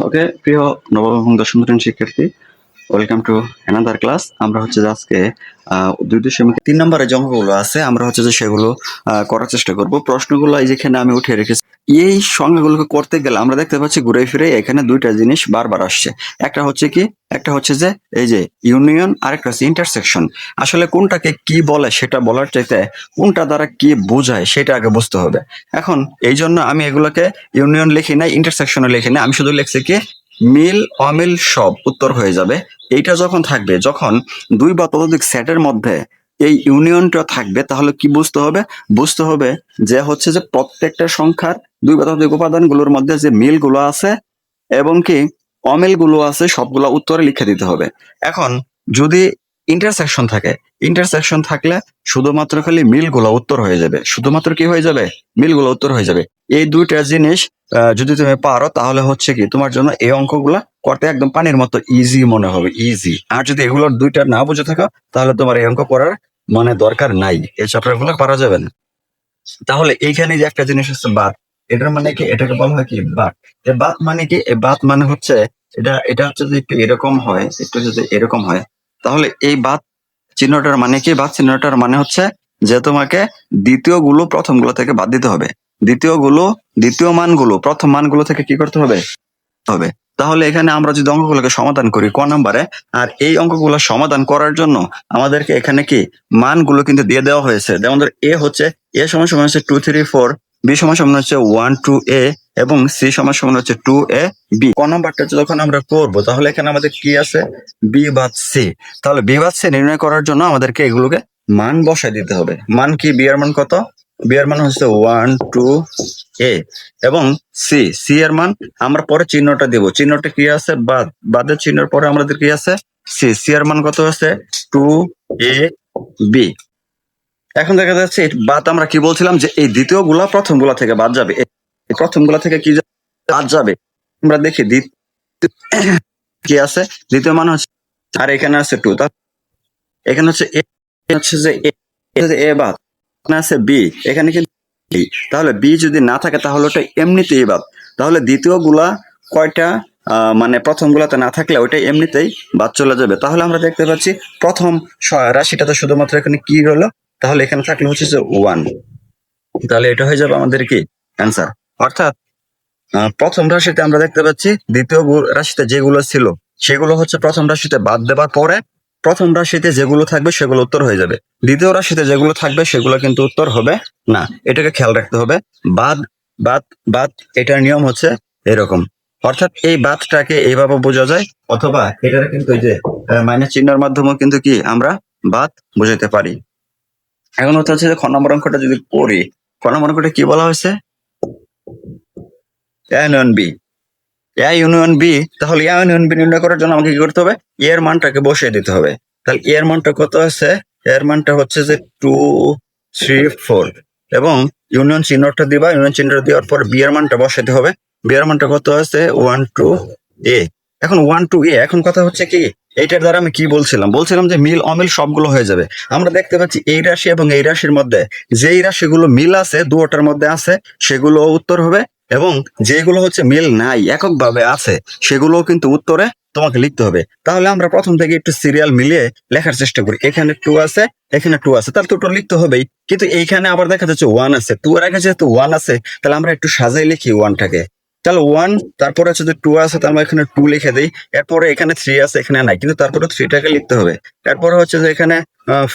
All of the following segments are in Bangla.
ওকে প্রিয় নবম এবং দশম শ্রেণির শিক্ষার্থী ওয়েলকাম টু অ্যানাদার ক্লাস আমরা হচ্ছে যে আজকে দুই দশমিক তিন নম্বরে যে অঙ্কগুলো আছে, আমরা হচ্ছে যে সেগুলো করার চেষ্টা করব। প্রশ্নগুলো এই যেখানে আমি উঠিয়ে রেখেছি, এই সংখ্যাগুলোকে করতে গেলে আমরা দেখতে পাচ্ছি ঘুরে ফিরে এখানে দুইটা জিনিস বারবার আসছে। একটা হচ্ছে কি? একটা হচ্ছে যে, এই যে ইউনিয়ন আর একটা হচ্ছে ইন্টারসেকশন আসলে কোনটাকে কি বলে সেটা বলার চাইতে কোনটা দ্বারা কি বোঝায় সেটা আগে বুঝতে হবে। এখন এই জন্য আমি এগুলোকে ইউনিয়ন লিখি নাই ইন্টারসেকশনে লিখি নাই, আমি শুধু লিখছি কি মিল, অমিল সব উত্তর হয়ে যাবে। এইটা যখন থাকবে, যখন দুই বা ততোধিক সেটের মধ্যে এই ইউনিয়নটা থাকবে, তাহলে কি বুঝতে হবে? বুঝতে হবে যে হচ্ছে যে প্রত্যেকটা সংখ্যার দুই বা ততোধিক উপাদানগুলোর মধ্যে যে মিলগুলো আছে এবং কি অমিলগুলো আছে, সবগুলো উত্তরে লিখে দিতে হবে। এখন যদি ইন্টারসেকশন থাকে ইন্টারসেকশন থাকলে শুধুমাত্র খালি মিলগুলো উত্তর হয়ে যাবে। শুধুমাত্র কি হয়ে যাবে? মিলগুলো উত্তর হয়ে যাবে। এই দুইটা জিনিস যদি তুমি পারো, তাহলে হচ্ছে কি, তোমার জন্য এই অঙ্কগুলা করতে একদম পানির মতো ইজি মনে হবে ইজি আর যদি এগুলোর দুইটা না বুঝে থাকো, তাহলে তোমার এই অঙ্ক করার মানে দরকার নাই। এই চ্যাপ্টারগুলো পারা যাবে না। তাহলে এইখানে যে একটা জিনিস হচ্ছে বাদ এটার মানে কি, এটাকে বলা হয় কি বাদ এ বাদ মানে কি, এ বাদ মানে হচ্ছে, এটা এটা হচ্ছে যে একটু এরকম হয়, একটু যদি এরকম হয়, তাহলে এই বাদ চিহ্নটার মানে কি বাদ চিহ্নটার মানে হচ্ছে যে তোমাকে দ্বিতীয়গুলো প্রথমগুলো থেকে বাদ দিতে হবে। দ্বিতীয়গুলো দ্বিতীয় মানগুলো, প্রথম মানগুলো থেকে কি করতে হবে? হবে। তাহলে এখানে আমরা যদি অঙ্কগুলোকে সমাধান করি ক নম্বরে, আর এই অঙ্কগুলো সমাধান করার জন্য আমাদেরকে এখানে কি মানগুলো কিন্তু দিয়ে দেওয়া হয়েছে। যেমন ধর এ হচ্ছে এ সমান সমান হচ্ছে টু থ্রি ফোর বি সমান সমান হচ্ছে ওয়ান টু এ এবং সি সমান সমান হচ্ছে টু এ বি ক নাম্বারটা যখন আমরা করব, তাহলে এখানে আমাদের কি আছে? বি বাদ সি তাহলে বি বাদ সি নির্ণয় করার জন্য আমাদেরকে এগুলোকে মান বসায় দিতে হবে। মান কি? বি এর মান কত? বি মান হচ্ছে ওয়ান টু এ এবং সি সি এর মান আমরা পরে চিহ্নটা দেব। চিহ্নটা কি আছে? বাদ বাদের চিহ্নের পরে আমাদের কি আছে? সি সি এর মান কত আছে? টু এ বি এখন দেখা যাচ্ছে বাদ আমরা কি বলছিলাম? যে এই দ্বিতীয়গুলা প্রথমগুলা থেকে বাদ যাবে। প্রথমগুলা থেকে কি বাদ যাবে। আমরা দেখি কি আছে? দ্বিতীয় মান হচ্ছে আর এখানে আছে টু তা এখানে হচ্ছে এ হচ্ছে যে এ বাদ। আছে বি এখানে কিন্তু। তাহলে বি যদি না থাকে, তাহলে ওটা এমনিতেই বাদ। তাহলে দ্বিতীয়গুলা কয়টা মানে প্রথম গুলাতে না থাকলে ওইটা এমনিতেই বাদ চলে যাবে। তাহলে আমরা দেখতে পাচ্ছি প্রথম রাশিটাতে শুধুমাত্র এখানে কি রইল তাহলে এখানে থাকলে হচ্ছে যে ওয়ান তাহলে এটা হয়ে যাবে আমাদের কি? অ্যান্সার অর্থাৎ প্রথম রাশিতে আমরা দেখতে পাচ্ছি দ্বিতীয় রাশিতে যেগুলো ছিল, সেগুলো হচ্ছে প্রথম রাশিতে বাদ দেওয়ার পরে প্রথম রাশিতে যেগুলো থাকবে সেগুলো উত্তর হয়ে যাবে। দ্বিতীয় রাশিতে যেগুলো থাকবে সেগুলো কিন্তু উত্তর হবে না। এটাকে খেয়াল রাখতে হবে। বাদ বাদ বাদ, এটার নিয়ম হচ্ছে এরকম। অর্থাৎ এই বাদটাকে এইভাবে বোঝা যায়, অথবা এটার কিন্তু যে মাইনাস চিহ্নের মাধ্যমেও কিন্তু কি আমরা বাদ বোঝাতে পারি। এখন হচ্ছে হচ্ছে যে খ অঙ্কটা যদি করি খ অঙ্কটা কি বলা হয়েছে? Union B A union B তাহলে ইউনিয়ন বি নির্ণয় করার জন্য আমাকে কি করতে হবে? এর মানটাকে বসিয়ে দিতে হবে। তাহলে এর মানটা কত আছে? এর মানটা হচ্ছে যে টু থ্রি ফোর এবং ইউনিয়ন চিহ্নটা দিবা ইউনিয়ন চিহ্নটা দেওয়ার পর বি এর মানটা বসাতে হবে। বি এর মানটা কত আছে? ওয়ান টু এ এখন ওয়ান টু এ এখন কথা হচ্ছে কি? এইটার দ্বারা আমি কি বলছিলাম? বলছিলাম যে মিল, অমিল সবগুলো হয়ে যাবে। আমরা দেখতে পাচ্ছি এই রাশি এবং এই রাশির মধ্যে যেই রাশিগুলো মিল আছে দুটার মধ্যে আছে সেগুলো উত্তর হবে এবং যেগুলো হচ্ছে মিল নাই, এককভাবে আছে, সেগুলোও কিন্তু উত্তরে তোমাকে লিখতে হবে। তাহলে আমরা প্রথম থেকে একটু সিরিয়াল মিলিয়ে লেখার চেষ্টা করি। এখানে টু আছে, এখানে টু আছে। তাহলে দুটো লিখতে হবেই। কিন্তু এইখানে আবার দেখা যাচ্ছে ওয়ান আছে। টু এর আগে যেহেতু ওয়ান আছে, তাহলে আমরা একটু সাজাই লিখি ওয়ানটাকে তাহলে ওয়ান তারপরে হচ্ছে যে টু আছে, তাহলে আমরা এখানে টু লিখে দিই। এরপরে এখানে থ্রি আছে, এখানে নাই। কিন্তু তারপরে থ্রিটাকে লিখতে হবে। এরপরে হচ্ছে যে এখানে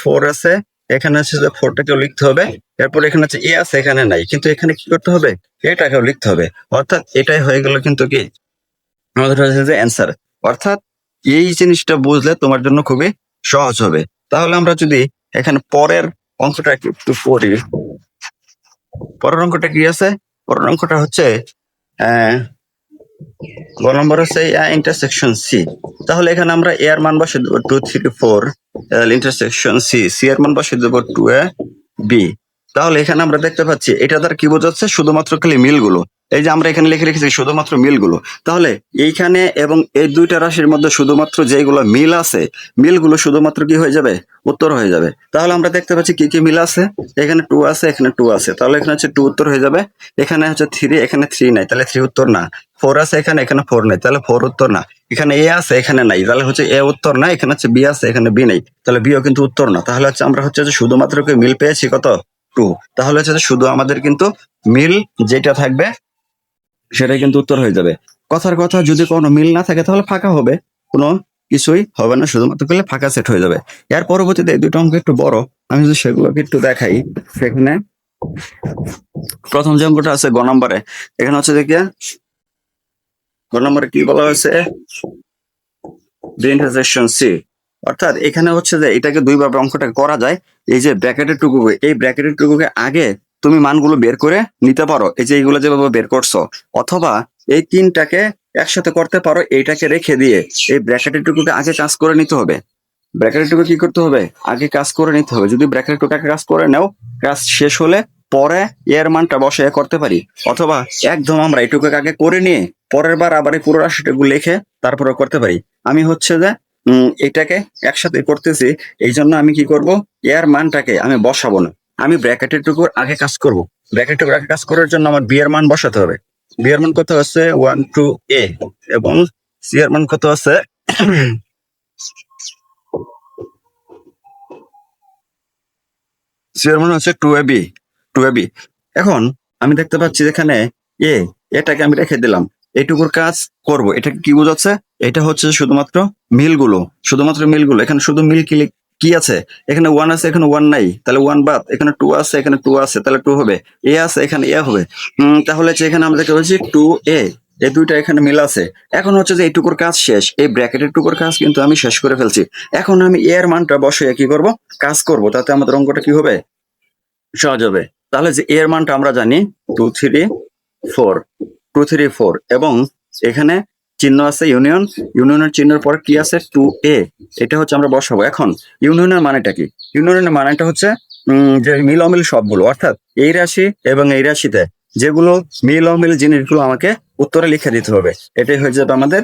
ফোর আছে। এখানে হচ্ছে যে ফোরটাকেও লিখতে হবে। এরপর এখানে হচ্ছে এ আছে, এখানে নাই। কিন্তু এখানে কি করতে হবে? এটাকেও লিখতে হবে। অর্থাৎ এটাই হয়ে গেল কিন্তু কি? আমাদের হচ্ছে যে অ্যান্সার অর্থাৎ এই জিনিসটা বুঝলে তোমার জন্য খুবই সহজ হবে। তাহলে আমরা যদি এখানে পরের অঙ্কটা একটু পড়ি। পরের অঙ্কটা কি আছে? পরের অঙ্কটা হচ্ছে গ নম্বর হচ্ছে ইন্টারসেকশন সি তাহলে এখানে আমরা এ এর মান বসে দেবো two three four intersection C C এর মান বসে দেবো টু এ বি তাহলে এখানে আমরা দেখতে পাচ্ছি, এটা দ্বারা কি বোঝাচ্ছে? শুধুমাত্র খালি মিলগুলো। এই যে আমরা এখানে লিখে রেখেছি শুধুমাত্র মিলগুলো, তাহলে এইখানে এবং এই দুইটা রাশির মধ্যে শুধুমাত্র যেগুলো মিল আছে, মিলগুলো শুধুমাত্র কি হয়ে যাবে? উত্তর হয়ে যাবে। তাহলে আমরা দেখতে পাচ্ছি কি কি মিল আছে? এখানে টু আছে, এখানে টু আছে। তাহলে এখানে হচ্ছে টু উত্তর হয়ে যাবে। এখানে হচ্ছে থ্রি এখানে থ্রি নাই। তাহলে থ্রি উত্তর না। ফোর আছে এখানে এখানে ফোর নাই। তাহলে ফোর উত্তর না। এখানে এ আছে, এখানে নাই। তাহলে হচ্ছে এ উত্তর না, এখানে হচ্ছে বি আছে, এখানে বি নাই। তাহলে বিও কিন্তু উত্তর না। তাহলে হচ্ছে আমরা হচ্ছে যে শুধুমাত্র মিল পেয়েছি কত? টু তাহলে হচ্ছে শুধু আমাদের কিন্তু মিল যেটা থাকবে সেটাই কিন্তু উত্তর হয়ে যাবে। কথার কথা যদি কোনো মিল না থাকে তাহলে ফাঁকা হবে। কোনো কিছুই হবে না, শুধুমাত্র করলে ফাঁকা সেট হয়ে যাবে। এর পরবর্তীতে দুটো অঙ্ক একটু বড়। আমি যদি সেগুলোকে একটু দেখাই, সেখানে প্রথম যে অঙ্কটা আছে গ নম্বরে, এখানে হচ্ছে দেখিয়া গ নম্বরে কি বলা হয়েছে? ইন্টারসেকশন সি অর্থাৎ এখানে হচ্ছে যে এটাকে দুইভাবে অঙ্কটা করা যায়। এই যে ব্র্যাকেটের টুকুকে, এই ব্র্যাকেটের টুকুকে আগে তুমি মানগুলো বের করে নিতে পারো। এই যে এইগুলো যেভাবে বের করছ। অথবা এই তিনটাকে একসাথে করতে পারো, এইটাকে রেখে দিয়ে এই ব্র্যাকেটের টুকুকে আগে কাজ করে নিতে হবে। ব্র্যাকেটের টুকু কি করতে হবে? আগে কাজ করে নিতে হবে। যদি ব্র্যাকেটের টুকাকে কাজ করে নাও, কাজ শেষ হলে পরে এর মানটা বসে করতে পারি। অথবা একদম আমরা এটুকুকে আগে করে নিয়ে পরের বার আবার এই পুরো রাশিটুকু লিখে তারপরে করতে পারি। আমি হচ্ছে যে এটাকে একসাথে করতেছি। এই জন্য আমি কি করব? এর মানটাকে আমি বসাবো না। আমি ব্র্যাকেটের টুকুর আগে কাজ করব। ব্র্যাকেট টুকুর আগে কাজ করার জন্য আমার বি এর মান বসাতে হবে। বি এর মান কত আছে? ওয়ান টু এ এবং সি এর মান কত আছে? সি এর মান হচ্ছে two A B two A B এখন আমি দেখতে পাচ্ছি যেখানে এ এটাকে আমি রেখে দিলাম। এইটুকুর কাজ করব। এটা কি বোঝাচ্ছে? এটা হচ্ছে শুধুমাত্র মিলগুলো। শুধুমাত্র মিলগুলো। এখানে শুধু মিল কি লি- কি আছে? এখানে ওয়ান আছে, এখানে ওয়ান নাই। তাহলে ওয়ান বাদ। এখানে টু আছে, এখানে টু আছে। তাহলে টু হবে। এ আছে, এখানে এ হবে। তাহলে হচ্ছে এখানে দেখতে পাচ্ছি টু এ এই দুইটা এখানে মিল আছে। এখন হচ্ছে যে এইটুকুর কাজ শেষ। এই ব্র্যাকেটের টুকুর কাজ কিন্তু আমি শেষ করে ফেলছি। এখন আমি এর মানটা বসে কি করব? কাজ করব। তাতে আমাদের অঙ্কটা কি হবে? সহজ হবে। তাহলে যে এর মানটা আমরা জানি two three four two three four এবং এখানে চিহ্ন আছে ইউনিয়ন ইউনিয়নের চিহ্নের পর কি আছে? টু এ এটা হচ্ছে আমরা বসাবো। এখন ইউনিয়নের মানেটা কি? ইউনিয়নের মানেটা হচ্ছে যে মিল অমিল সবগুলো, অর্থাৎ এই রাশি এবং এই রাশিতে যেগুলো মিল অমিল জিনিসগুলো আমাকে উত্তরে লিখে দিতে হবে। এটাই হয়ে যাবে আমাদের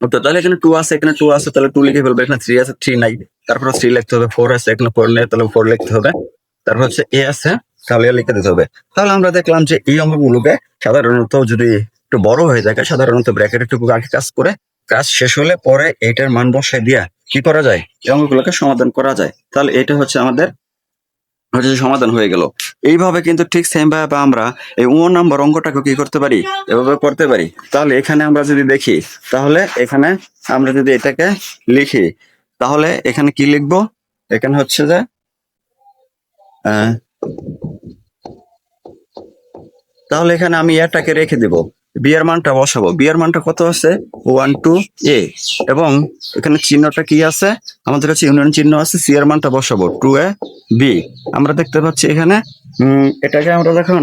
উত্তর। তাহলে এখানে টু আছে, এখানে টু আছে, তাহলে টু লিখে ফেলবে। এখানে থ্রি আছে থ্রি নাই। তারপর থ্রি লিখতে হবে ফোর আছে, এখানে ফোর নেই, তাহলে ফোর লিখতে হবে। তারপর হচ্ছে এ আছে, তাহলে লিখে দিতে হবে। তাহলে আমরা দেখলাম যে এই অঙ্কগুলোকে সাধারণত যদি একটু বড় হয়ে থাকে সাধারণত ব্র্যাকেট একটু আগে কাজ করে, কাজ শেষ হলে পরে এটার মান বসায় দিয়া কি করা যায়? এই অঙ্কগুলোকে সমাধান করা যায়। তাহলে এটা হচ্ছে আমাদের, হচ্ছে সমাধান হয়ে গেল। এইভাবে কিন্তু ঠিক সেম ভাবে আমরা এই ও নাম্বার অঙ্কটাকে কি করতে পারি? এভাবে করতে পারি। তাহলে এখানে আমরা যদি দেখি, তাহলে এখানে আমরা যদি এটাকে লিখি, তাহলে এখানে কি লিখব? এখানে হচ্ছে যে তাহলে এখানে আমি এটাকে রেখে দেব। বিয়ের মানটা বসাবো। বিয়ের মানটা কত আছে? ওয়ান টু এ এবং এখানে চিহ্নটা কি আছে? আমাদের কাছে ইউনিয়ন চিহ্ন আছে সি এর মানটা বসাবো। টু এ বি আমরা দেখতে পাচ্ছি এখানে এটাকে আমরা যখন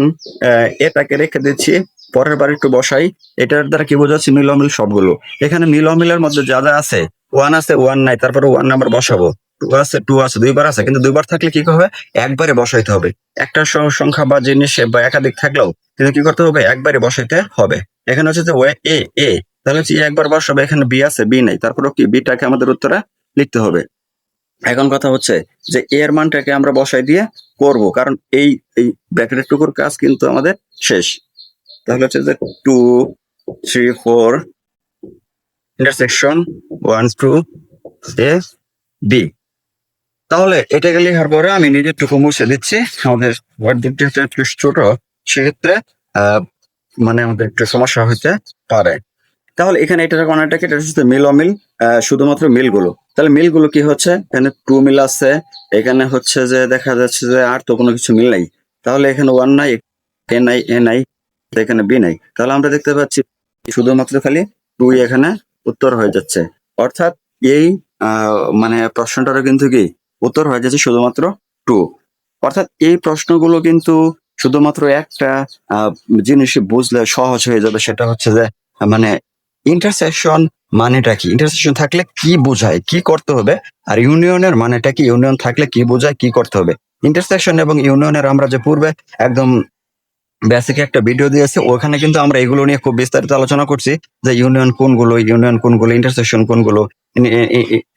এটাকে রেখে দিচ্ছি, পরের বার একটু বসাই, এটার দ্বারা কি বোঝাচ্ছে? মিল অমিল সবগুলো। এখানে মিল অমিলের মধ্যে যা যা আছে ওয়ান আছে ওয়ান নাই, তারপরে ওয়ান নাম্বার বসাবো। টু আছে টু আছে, দুইবার আছে, কিন্তু দুইবার থাকলে কি হবে? একবারে বসাইতে হবে। একটা সংখ্যা বা জিনিস বা একাধিক থাকলেও কিন্তু কি করতে হবে? একবারে বসাইতে হবে। এখানে হচ্ছে যে ওয়ে, এ এ। তাহলে হচ্ছে একবার বসাবে, এখানে বি আছে, বি নেই। তারপরে কি? বিটাকে আমাদের উত্তরে লিখতে হবে। এখন কথা হচ্ছে যে এর মানটাকে আমরা বসাই দিয়ে করব, কারণ এই এই ব্র্যাকেটের টুকুর কাজ কিন্তু আমাদের শেষ। তাহলে হচ্ছে যে two three four intersection one two A B তাহলে এটাকে লেখার পরে আমি নিজের টুকু মুছে দিচ্ছি। আমাদের ওয়ার্ড দিকটা একটু ছোট সেক্ষেত্রে মানে আমাদের একটু সমস্যা হতে পারে। তাহলে এখানে এটা কোনটাকে এটা হচ্ছে মিল অমিল শুধুমাত্র মিলগুলো। তাহলে মিলগুলো কি হচ্ছে? এখানে টু মিল আছে, এখানে হচ্ছে যে দেখা যাচ্ছে যে আর তো কোনো কিছু মিল নাই। তাহলে এখানে ওয়ান নাই, এ নাই এ নাই, এখানে বি নাই। তাহলে আমরা দেখতে পাচ্ছি শুধুমাত্র খালি টু এখানে উত্তর হয়ে যাচ্ছে। অর্থাৎ এই মানে প্রশ্নটারও কিন্তু কি উত্তর হয়ে যাচ্ছে শুধুমাত্র টু অর্থাৎ এই প্রশ্নগুলো কিন্তু শুধুমাত্র একটা জিনিস বুঝলে সহজ হয়ে যাবে, সেটা হচ্ছে যে মানে ইন্টারসেকশন মানেটা কি? ইন্টারসেকশন থাকলে কি বোঝায়? কি করতে হবে? আর ইউনিয়নের মানেটা কি? ইউনিয়ন থাকলে কি বোঝায়? কি করতে হবে? ইন্টারসেকশন এবং ইউনিয়নের আমরা যে পূর্বে একদম বেসিক একটা ভিডিও দিয়েছে, ওখানে কিন্তু আমরা এগুলো নিয়ে খুব বিস্তারিত আলোচনা করছি যে ইউনিয়ন কোনগুলো ইউনিয়ন কোনগুলো ইন্টারসেকশন কোনগুলো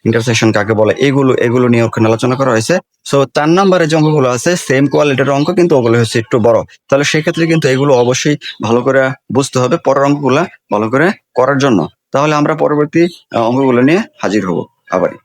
ইন্টারসেকশন কাকে বলে, এগুলো এগুলো নিয়ে ওখানে আলোচনা করা হয়েছে। সো তার নাম্বারে যে অঙ্কগুলো আছে সেম কোয়ালিটির অঙ্ক কিন্তু ওগুলো হচ্ছে একটু বড়। তাহলে সেক্ষেত্রে কিন্তু এগুলো অবশ্যই ভালো করে বুঝতে হবে পরের অঙ্কগুলা ভালো করে করার জন্য। তাহলে আমরা পরবর্তী অঙ্কগুলো নিয়ে হাজির হব আবারই।